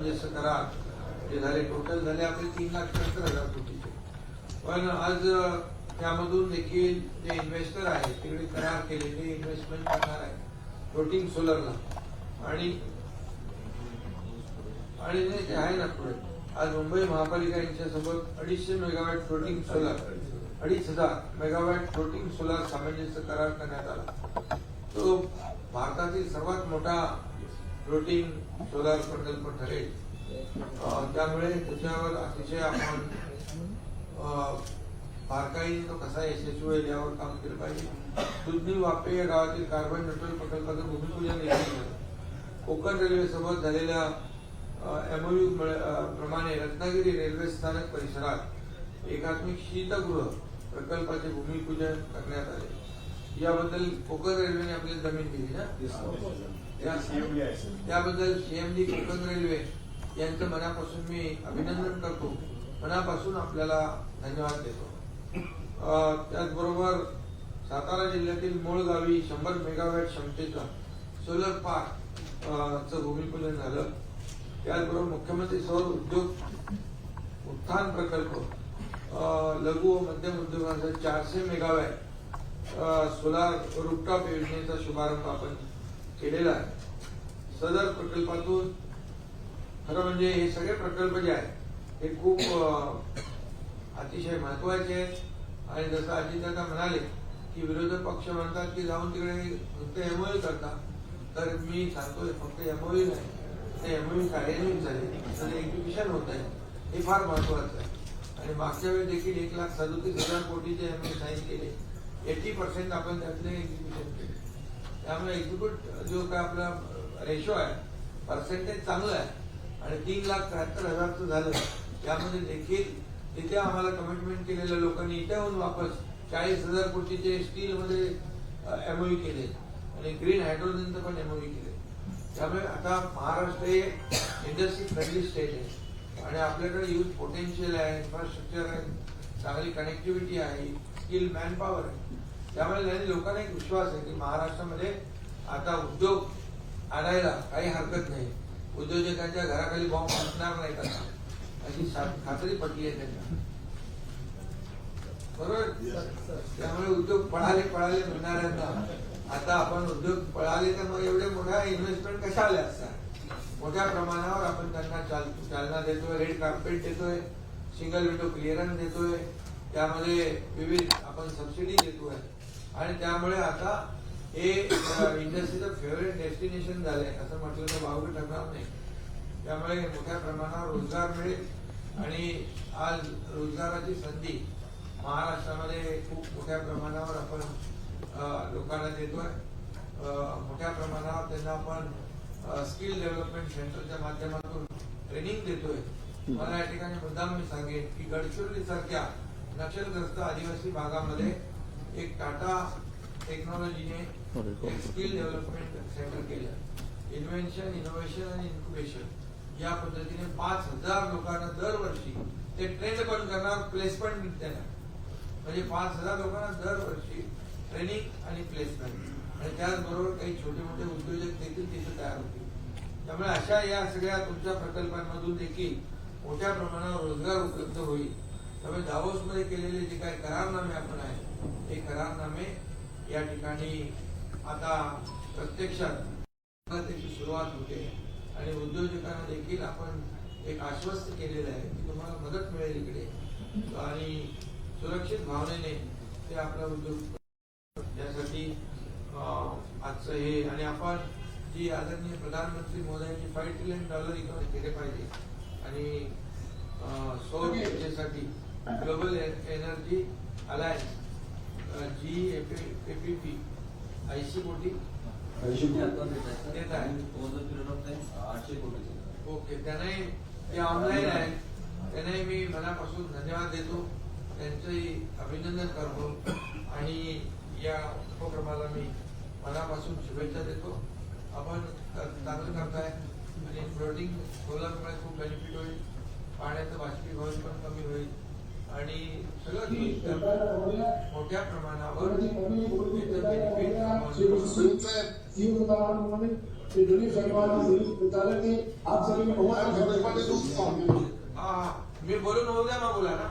म्हणजे जसं करा. जे झाले टोटल झाले आपले तीन लाख सत्तर हजार कोटीचे. पण आज त्यामधून देखील जे इन्व्हेस्टर आहेत तिकडे करार केलेले इन्व्हेस्टमेंट करणार आहे फ्लोटिंग सोलरला आणि आणि जे जे आहे ना पुढे. आज मुंबई महापालिका यांच्यासोबत अडीचशे मेगावॅट फ्लोटिंग सोलर अडीच हजार मेगावॅट फ्लोटिंग सोलर सामंजस्य करार करण्यात आला. तो भारतातील सर्वात मोठा फ्लोटिंग सोलार प्रकल्प ठरेल. त्यामुळे त्याच्यावर अतिशय आपण बारकाईने तो कसा यशस्वी होईल यावर काम केलं पाहिजे. दुधनी वापे या गावातील कार्बन न्यूट्रल प्रकल्पाचं भूमिपूजन झालं. कोकण रेल्वेसोबत झालेल्या एमओयू प्रमाणे रत्नागिरी रेल्वे स्थानक परिसरात एकात्मिक शीतगृह प्रकल्पाचे भूमिपूजन करण्यात आले. याबद्दल कोकण रेल्वेने आपल्याला जमीन दिली ना? त्याबद्दल सीएमडी कोकण रेल्वे यांचं मनापासून मी अभिनंदन करतो. मनापासून आपल्याला धन्यवाद देतो. त्याचबरोबर सातारा जिल्ह्यातील मूळ गावी शंभर मेगावॅट क्षमतेचा सोलर पार्क च भूमिपूजन झालं. त्याचबरोबर मुख्यमंत्री सौर उद्योग उत्थान प्रकल्प अं, लघु व मध्यम उद्योगांचा चारशे मेगावॅट सोलार रुपटॉप योजनेचा शुभारंभ आपण केलेला आहे. सदर प्रकल्पातून खरं म्हणजे हे सगळे प्रकल्प जे आहेत हे खूप अतिशय महत्त्वाचे आहेत. आणि जसं अजितदादा म्हणाले की विरोधी पक्ष म्हणतात की जाऊन तिकडे फक्त एमओयू करता. तर मी सांगतोय फक्त एमओयू नाही. ते एमओयू कार्यान्वित झाले. त्याचं एक्झिबिशन होत आहे. हे फार महत्वाचं आहे. आणि मागच्या वेळी देखील एक लाख सदोतीस हजार कोटीचे एमओयू साईन केले. एटी पर्सेंट आपण त्यातले एक्झिबिशन केले. त्यामुळे एक्झिक्यूट जो काय आपला रेशो आहे पर्सेंटेज चांगलं आहे. आणि तीन लाख त्र्याहत्तर हजारचं झालं. त्यामध्ये देखील तिथे आम्हाला कमिटमेंट केलेल्या लोकांनी इथे येऊन वापस चाळीस हजार कोटीचे स्टील मध्ये एमओयू केले. आणि ग्रीन हायड्रोजनचं पण एमओयू केले. त्यामुळे आता महाराष्ट्र हे इंडस्ट्री फ्रेंडली स्टेट आहे. आणि आपल्याकडे युथ पोटेन्शियल आहे इन्फ्रास्ट्रक्चर आहे चांगली कनेक्टिव्हिटी आहे स्किल मॅन पॉवर आहे. त्यामुळे त्यांनी लोकांना एक विश्वास आहे की महाराष्ट्रामध्ये आता उद्योग आणायला काही हरकत नाही. उद्योजकांच्या घराखाली बॉम्ब असणार नाही आता अशी खात्री पडली आहे त्यांना. बरोबर? त्यामुळे उद्योग पळाले पळाले म्हणणाऱ्यांना आता आपण उद्योग पळाले तर मग एवढे मोठ्या इन्व्हेस्टमेंट कशा आल्या असतात? मोठ्या प्रमाणावर आपण त्यांना चाल चालना देतोय रेड कार्पेट देतोय सिंगल विंडो क्लिअरन्स देतोय. त्यामध्ये विविध आपण सबसिडी देतोय. आणि त्यामुळे आता हे इंडस्ट्रीचं फेवरेट डेस्टिनेशन झालंय असं म्हटलं तर वावगं ठरणार नाही. त्यामुळे मोठ्या प्रमाणावर रोजगार मिळेल आणि आज रोजगाराची संधी महाराष्ट्रामध्ये खूप मोठ्या प्रमाणावर आपण लोकांना देतोय. मोठ्या प्रमाणावर त्यांना आपण स्किल डेव्हलपमेंट सेंटरच्या माध्यमातून ट्रेनिंग देतोय. मला या ठिकाणी मुद्दाम मी सांगेन की गडचिरोली सारख्या नक्षलग्रस्त आदिवासी भागामध्ये एक टाटा टेक्नॉलॉजीने स्किल डेव्हलपमेंट सेंटर केलं. इन्व्हेन्शन इनोव्हेशन आणि इन्क्युबेशन या पद्धतीने पाच हजार लोकांना दरवर्षी ते ट्रेंड पण करणार प्लेसमेंट देणार. म्हणजे पाच हजार लोकांना दरवर्षी ट्रेनिंग आणि प्लेसमेंट आणि त्याचबरोबर काही छोटे मोठे उद्योजक देखील तिथे तयार होतील. त्यामुळे अशा या सगळ्या तुमच्या प्रकल्पांमधून देखील मोठ्या प्रमाणावर रोजगार उपलब्ध होईल. त्यामुळे दावोस मध्ये केलेले जे काही करारनामे आपण आहे हे करारनामे या ठिकाणी आता प्रत्यक्षात त्याची सुरुवात होते. आणि उद्योजकांना देखील आपण एक आश्वस्त केलेलं आहे की तुम्हाला मदत मिळेल इकडे. आणि सुरक्षित भावनेने ते आपला उद्योग यासाठी आजचं हे आणि आपण जी आदरणीय प्रधानमंत्री मोदयांची फाईव्ह ट्रिलियन डॉलर इकॉनॉमी केले पाहिजे. आणि सौर ऊर्जेसाठी ग्लोबल एनर्जी अलायन्स जी एपीपी ऐंशी कोटी देत आहे ओके त्यांनाही जे ऑनलाईन आहे. त्यांनाही मी मनापासून धन्यवाद देतो. त्यांचंही अभिनंदन करतो. आणि या उपक्रमाला मी मनापासून शुभेच्छा देतो. आपण चांगलं करताय. आणि फ्लोटिंग सोलरमुळे खूप बेनिफिट होईल. पाण्याचं बाष्पीभवन पण कमी होईल. आणि सगळं मोठ्या प्रमाणावर मी बोलून होऊ द्या मग बोला ना